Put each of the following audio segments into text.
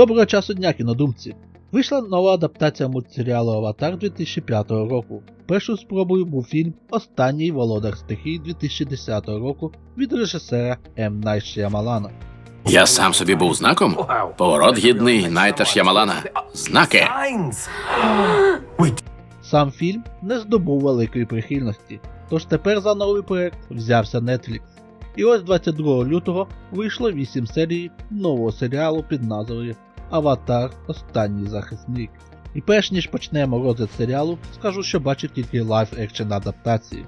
Доброго часу дня, кінодумці! Вийшла нова адаптація мультсеріалу Аватар 2005 року. Першою спробою був фільм Останній володар стихій 2010 року від режисера М. Найт Шямалана. Я сам собі був знаком. Поворот гідний Найта Ш'ямалана. Знаки. Сам фільм не здобув великої прихильності, тож тепер за новий проект взявся Netflix. І ось 22 лютого вийшло 8 серій нового серіалу під назвою Аватар Останній захисник. І перш ніж почнемо розгляд серіалу, скажу, що бачу тільки лайв екшен адаптації.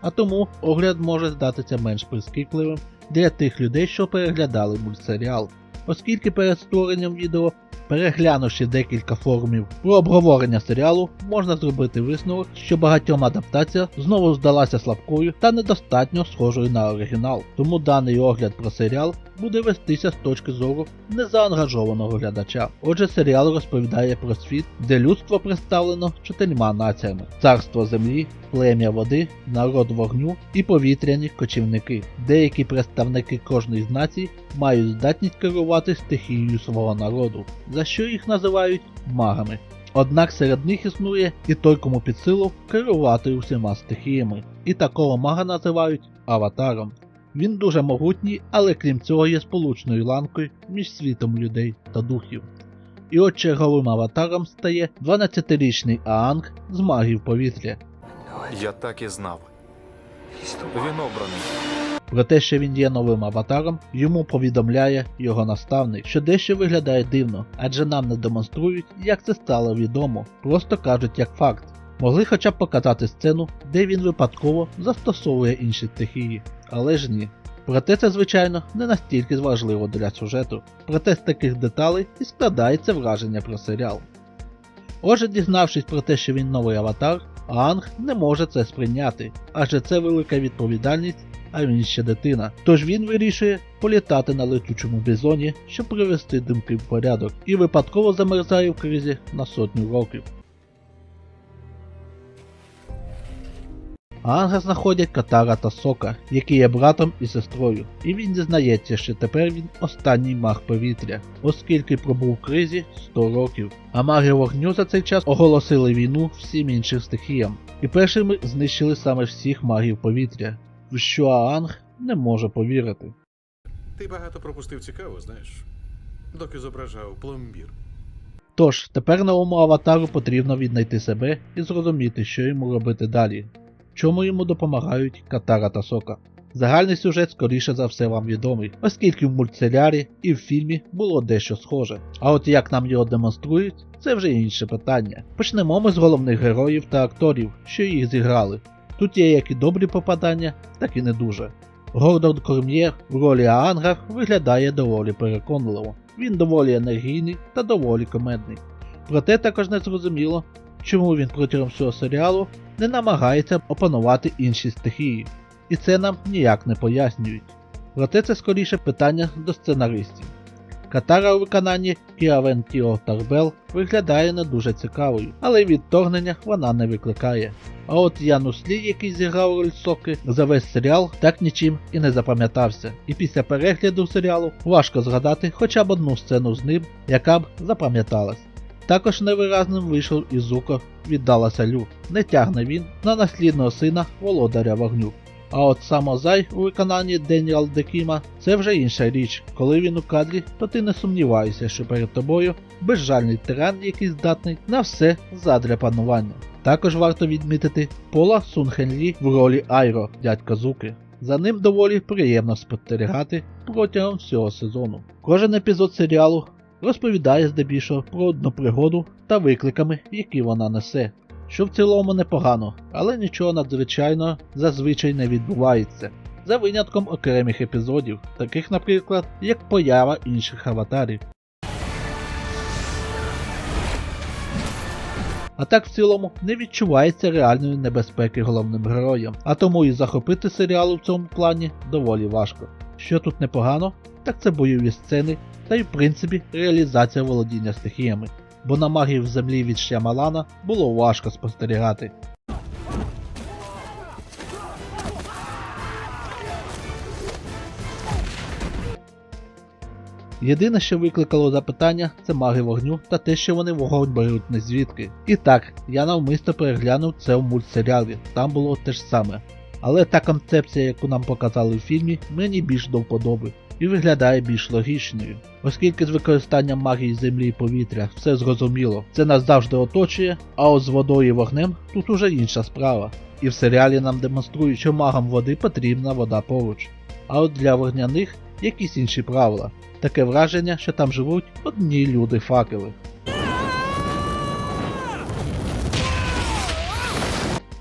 А тому огляд може здатися менш прискіпливим для тих людей, що переглядали мультсеріал, оскільки перед створенням відео Переглянувши декілька форумів про обговорення серіалу, можна зробити висновок, що багатьом адаптація знову здалася слабкою та недостатньо схожою на оригінал. Тому даний огляд про серіал буде вестися з точки зору незаангажованого глядача. Отже, серіал розповідає про світ, де людство представлено чотирма націями: царство землі, плем'я води, народ вогню і повітряні кочівники. Деякі представники кожної з націй мають здатність керувати стихією свого народу, за що їх називають магами. Однак серед них існує і той, кому під силу керувати усіма стихіями, і такого мага називають аватаром. Він дуже могутній, але крім цього є сполучною ланкою між світом людей та духів. І от черговим аватаром стає 12-річний Аанг з магів повітря. Я так і знав. Він обраний. Про те, що він є новим аватаром, йому повідомляє його наставник, що дещо виглядає дивно, адже нам не демонструють, як це стало відомо, просто кажуть як факт. Могли хоча б показати сцену, де він випадково застосовує інші стихії, але ж ні. Проте це, звичайно, не настільки важливо для сюжету, проте з таких деталей і складається враження про серіал. Отже, дізнавшись про те, що він новий аватар, Аанг не може це сприйняти, адже це велика відповідальність а він ще дитина. Тож він вирішує політати на летючому бізоні, щоб привести думки в порядок, і випадково замерзає в кризі на сотню років. Анга знаходять Катара та Сока, які є братом і сестрою, і він дізнається, що тепер він останній маг повітря, оскільки пробув в кризі 100 років. А маги вогню за цей час оголосили війну всім іншим стихіям, і першими знищили саме всіх магів повітря, в що Аанг не може повірити. Ти багато пропустив цікаво, знаєш, доки зображав пломбір. Тож, тепер новому аватару потрібно віднайти себе і зрозуміти, що йому робити далі, чому йому допомагають Катара та Сока. Загальний сюжет скоріше за все вам відомий, оскільки в мультсеріалі і в фільмі було дещо схоже. А от як нам його демонструють, це вже інше питання. Почнемо ми з головних героїв та акторів, що їх зіграли. Тут є як і добрі попадання, так і не дуже. Гордон Корм'єр в ролі Аанга виглядає доволі переконливо. Він доволі енергійний та доволі комедний. Проте також не зрозуміло, чому він протягом всього серіалу не намагається опанувати інші стихії, і це нам ніяк не пояснюють. Проте це скоріше питання до сценаристів. Катара у виконанні Кіавен Тіо Тарбел виглядає не дуже цікавою, але відторгнення вона не викликає. А от Янус Лі, який зіграв роль Соки, за весь серіал так нічим і не запам'ятався. І після перегляду серіалу важко згадати хоча б одну сцену з ним, яка б запам'яталась. Також невиразним вийшов і Зуко від Даласа Лю. Не тягне він на наслідного сина володаря вогню. А от самозай у виконанні Деніал Декіма це вже інша річ. Коли він у кадрі, то ти не сумніваєшся, що перед тобою безжальний тиран, який здатний на все задля панування. Також варто відмітити Пола Сунхенлі в ролі Айро, дядька Зуки. За ним доволі приємно спостерігати протягом всього сезону. Кожен епізод серіалу розповідає здебільшого про одну пригоду та викликами, які вона несе що в цілому непогано, але нічого надзвичайного зазвичай не відбувається. За винятком окремих епізодів, таких, наприклад, як поява інших аватарів. А так в цілому не відчувається реальної небезпеки головним героям, а тому і захопити серіал у цьому плані доволі важко. Що тут непогано, так це бойові сцени та й в принципі реалізація володіння стихіями бо на магів землі від Шямалана було важко спостерігати. Єдине, що викликало запитання, це маги вогню та те, що вони вогонь беруть не звідки. І так, я навмисно переглянув це в мультсеріалі, там було те ж саме. Але та концепція, яку нам показали в фільмі, мені більш до вподоби і виглядає більш логічною. Оскільки з використанням магії землі і повітря все зрозуміло, це нас завжди оточує, а от з водою і вогнем тут уже інша справа. І в серіалі нам демонструють, що магам води потрібна вода поруч. А от для вогняних якісь інші правила. Таке враження, що там живуть одні люди-факели.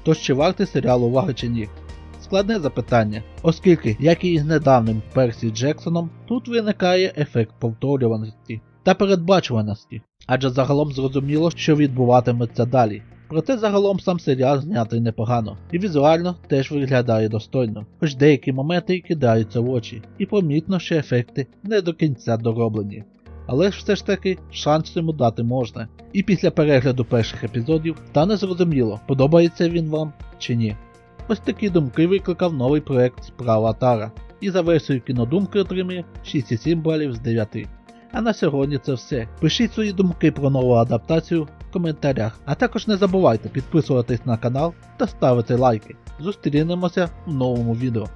Тож чи вартий серіал уваги чи ні? Складне запитання, оскільки, як і з недавним Персі Джексоном, тут виникає ефект повторюваності та передбачуваності, адже загалом зрозуміло, що відбуватиметься далі. Проте загалом сам серіал знятий непогано, і візуально теж виглядає достойно, хоч деякі моменти й кидаються в очі, і помітно, що ефекти не до кінця дороблені. Але ж все ж таки шанс йому дати можна. І після перегляду перших епізодів стане зрозуміло, подобається він вам чи ні. Ось такі думки викликав новий проект Справа Тара, і за версією кінодумки отримує 6,7 балів з 9. А на сьогодні це все. Пишіть свої думки про нову адаптацію в коментарях, а також не забувайте підписуватись на канал та ставити лайки. Зустрінемося в новому відео.